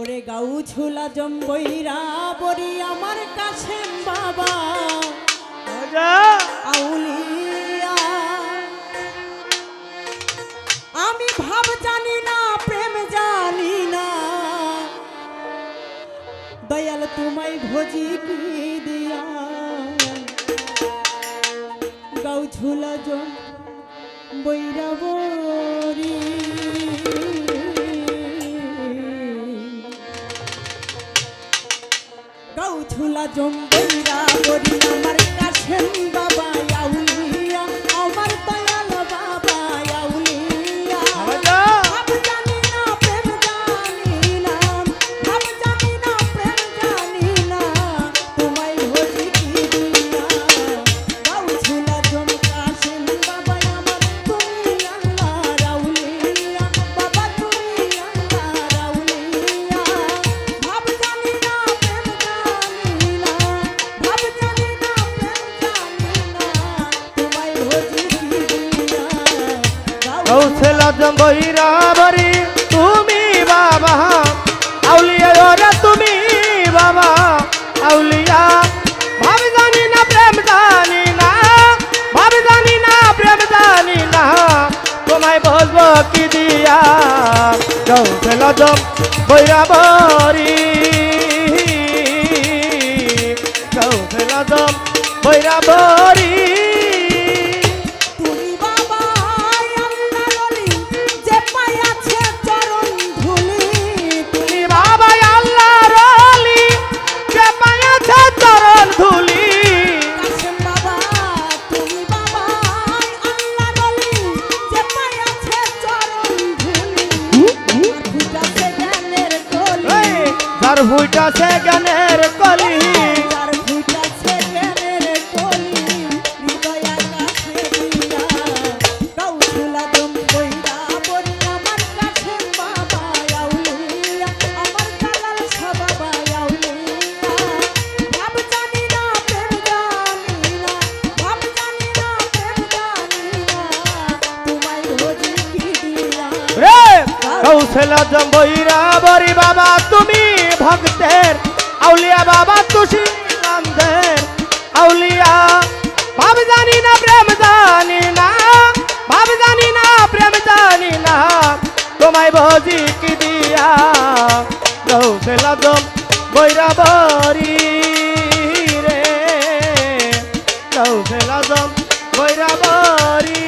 ওরে গাউ ঝুলা জম্বইরা বরি আমার কাছে বাবা। আউলিয়া আমি ভাব জানি না প্রেম জানি না। দয়াল তোমায় ভোজি কি দিয়া? গাউ ঝুলা জম বৈরা গাউ ঝুলা জম বৈরা বরি আমার কাছে বাবা জম্বইরা বরি তুমি বাবা। আউলিয়া ওরে তুমি বাবা। আউলিয়া, ভাবি জানি না, প্রেম জানি না। ভাবি জানি দিয়া? কৌশল জম বৈরা কৌশল জম বৈরা বরি আউলিয়া বাবা তুষি নন্দের আউলিয়া। ভাব জানি না, প্রেম জানি না। ভাব জানি না, প্রেম জানি না। তোমায় ভজি কি দিয়া? কৌশল জম বৈরা বরি রে। কৌশল জম বৈরা বরি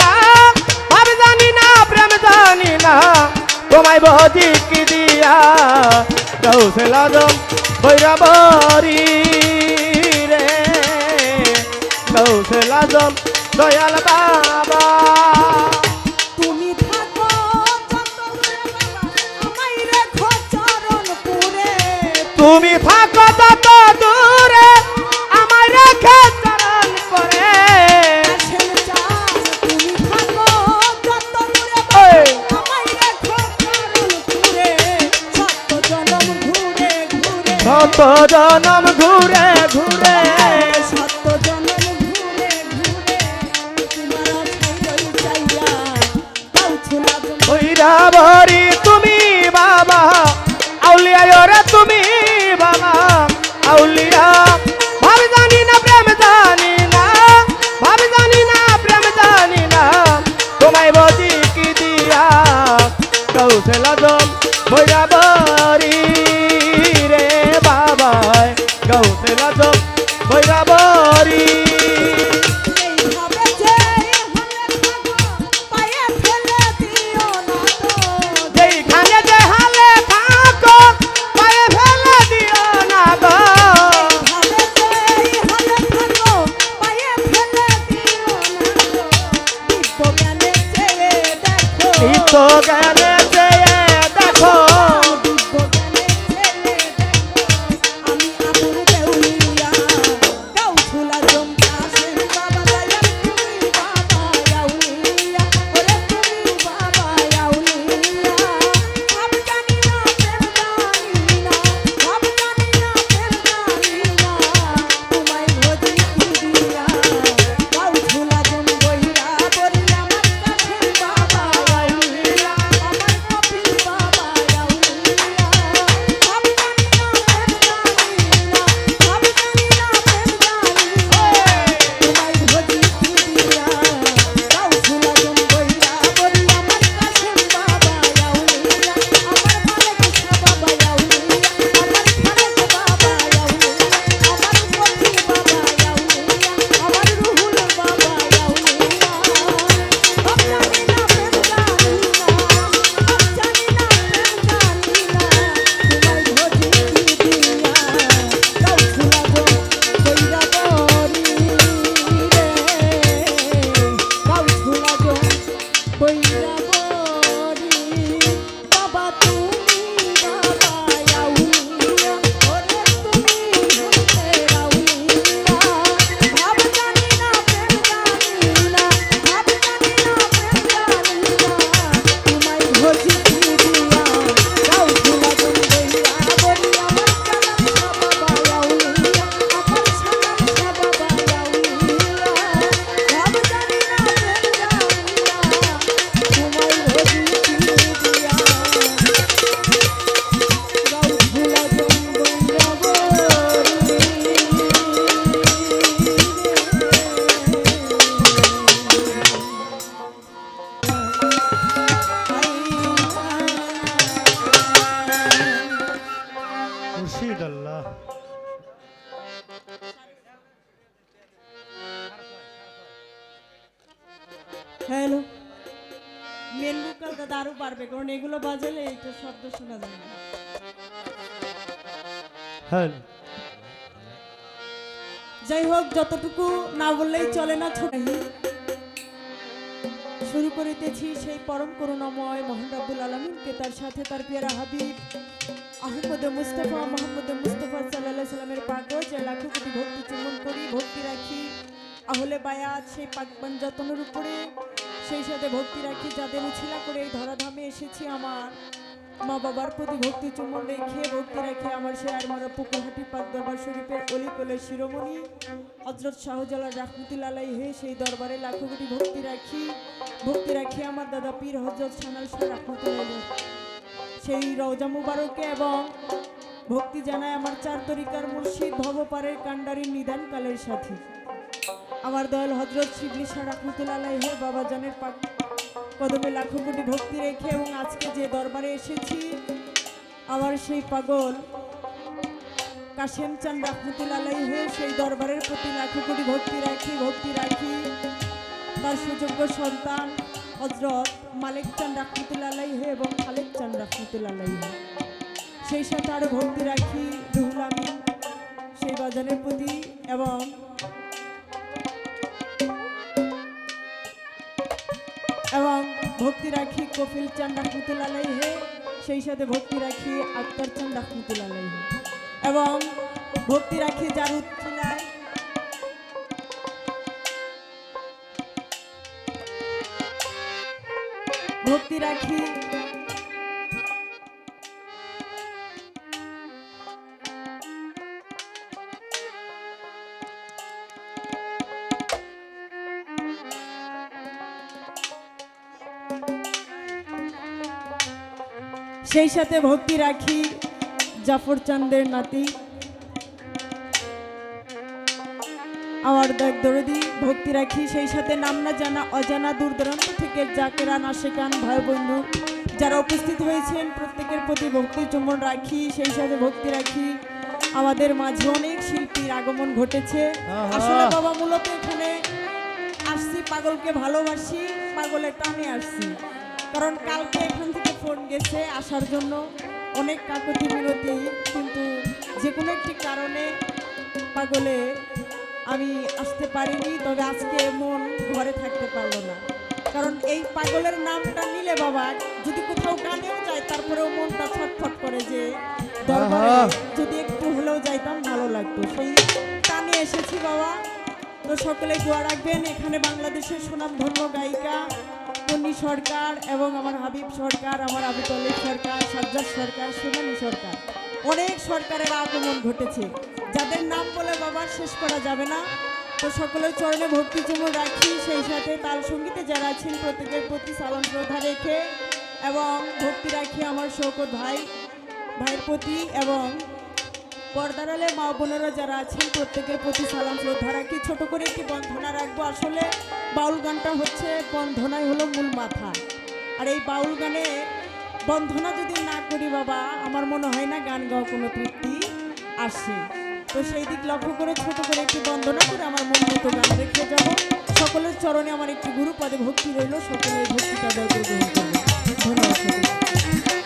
না। প্রেম জানি না তোমায় বহজি কি দিয়া? কৌশল দম বৈরাবরি। দম দয়াল বাবা। তুমি থাকো যত দূরে বাবা আমায় রেখো চরণ পুরে তুমি থাকো তত দূরে আমার রেখে চরণ করে। আসেন চান তুমি থাকো ভরি তুমি বাবা, আউলিয়া ওরে তুমি বাবা, আউলিয়া। ভাবি জানি না, প্রেম জানি না, ভাবি জানি না, প্রেম জানি না, তোমায় বদি কি দিয়া? কৌশল জম ভৈরা কারণ এগুলো বাজালে এইটা শব্দ শোনা যায় না। হ্যাঁ। যাই হোক যতটুকু না বললেই চলে না ছোট শুরু করিতেছি সেই পরম করুণাময় মোহান রাব্বুল আলমিনকে তার সাথে তার পিয়ারা হাবিব আহমদ মুস্তফা মোহাম্মদ মুস্তফা সাল্লাহ সাল্লামের পাগল যে লাখো কোটি ভক্তি চুম্বন করি ভক্তি রাখি। আহলে বায়াত সেই পাকবান যতনের উপরে সেই সাথে ভক্তি রাখি, যাদের উছিলা করে এই ধরাধামে এসেছি আমার। মা বাবার প্রতি ভক্তি চুম্বন রেখে ভক্তি রেখে আমার সে আর মারা পুকুরহাটি পাক দরবার শরীফের অলিকলের শিরোমণি। হজরত শাহজালাল রাহমতুল্লাহ হে সেই দরবারে লাখো কোটি ভক্তি রাখি। ভক্তি রাখি আমার দাদা পীর হজরত সানাল শাহ রাহমতুল্লাহ সেই রওজা মুবারকে এবং ভক্তি জানায় আমার চার তরিকার মুর্শিদ ভবপারের কান্ডারির নিদান কালের সাথী। আমার দয়াল হজরত শিবলি শাহ রাহমতুল্লাহ হে বাবা জানের পাক কদমে লাখো কোটি ভক্তি রেখে এবং আজকে যে দরবারে এসেছি, আমার সেই পাগল কাশেম চান রাহমতুল্লাহ সেই দরবারের প্রতি লাখো কোটি ভক্তি রাখি ভক্তি রাখি। তার সুযোগ্য সন্তান হজরত মালিক চান রাহমতুল্লাহ এবং খালেক চান রাহমতুল্লাহ সেই সাথে আরও ভক্তি রাখি রুহুল আমিন সেই বাজানের প্রতি এবং ভক্তি রাখি, কপিল চান রাহমতুল্লাহ হে। সেই সাথে ভক্তি রাখি, আক্তার চান রাহমতুল্লাহ হে। এবং ভক্তি রাখি যার উত্তরায় ভক্তি রাখি সেই সাথে ভক্তি রাখি জাফর চান্দের নাতি। আমার দেখ দরদি ভক্তি রাখি। সেই সাথে নাম না জানা অজানা দূর দূরান্ত থেকে জাকেরা নাশেকান ভাই বন্ধু। যারা উপস্থিত হয়েছেন প্রত্যেকের প্রতি ভক্তি চুম্বন রাখি। সেই সাথে ভক্তি রাখি। আমাদের মাঝে অনেক শিল্পীর আগমন ঘটেছে। আসলে বাবা মূলত এখানে আসছি পাগলকে ভালোবাসি। পাগলের টানে আসছি। কারণ কালকে এখান থেকে ফোন গেছে আসার জন্য অনেক কাকতি বিরতি কিন্তু যে কোনো একটি কারণে পাগলে আমি আসতে পারিনি তবে আজকে মন ঘরে থাকতে পারল না। কারণ এই পাগলের নামটা নিলে বাবা যদি কোথাও গানেও যায় তারপরেও মনটা ছটফট করে যে দরবারে যদি একটু হলেও যাইতাম ভালো লাগতো। সেই টানে এসেছি বাবা। তো সকলে দোয়া রাখবেন। এখানে বাংলাদেশের সুনামধন্য গায়িকা তন্নি সরকার এবং আমার হাবিব সরকার, আমার আবিতলিক সরকার, সাজ্জাদ সরকার সোনালী সরকার। অনেক সরকারের আগমন ঘটেছে। যাদের নাম বলে বাবা শেষ করা যাবে না। তো সকলের চরণে ভক্তি চুমুর রাখি। সেই সাথে তাল সঙ্গীতে যারা আছেন প্রত্যেকের প্রতি সালাম শ্রদ্ধা রেখে এবং ভক্তি রাখি আমার শৌকত ভাই, ভাইয়ের প্রতি এবং পর্দারালে মা বোনেরা যারা আছেন প্রত্যেকের প্রতি সালাম শ্রদ্ধা রাখি। ছোট করে একটি বন্ধনা রাখব। আসলে বাউল গানটা হচ্ছে বন্ধনাই হলো মূল মাথা। আর এই বাউল গানে বন্ধনা যদি না করি বাবা, আমার মনে হয় না গান গাওয়া কোনো তৃপ্তি আসে। তো সেই দিক লক্ষ্য করে ছোট করে একটি বন্দনা করে আমার মন মতো গান রেখে যাব। সকলের চরণে আমার একটি গুরুপদে ভক্তি রইল। সকলের ভক্তিটা দয় করে ধন্যবাদ।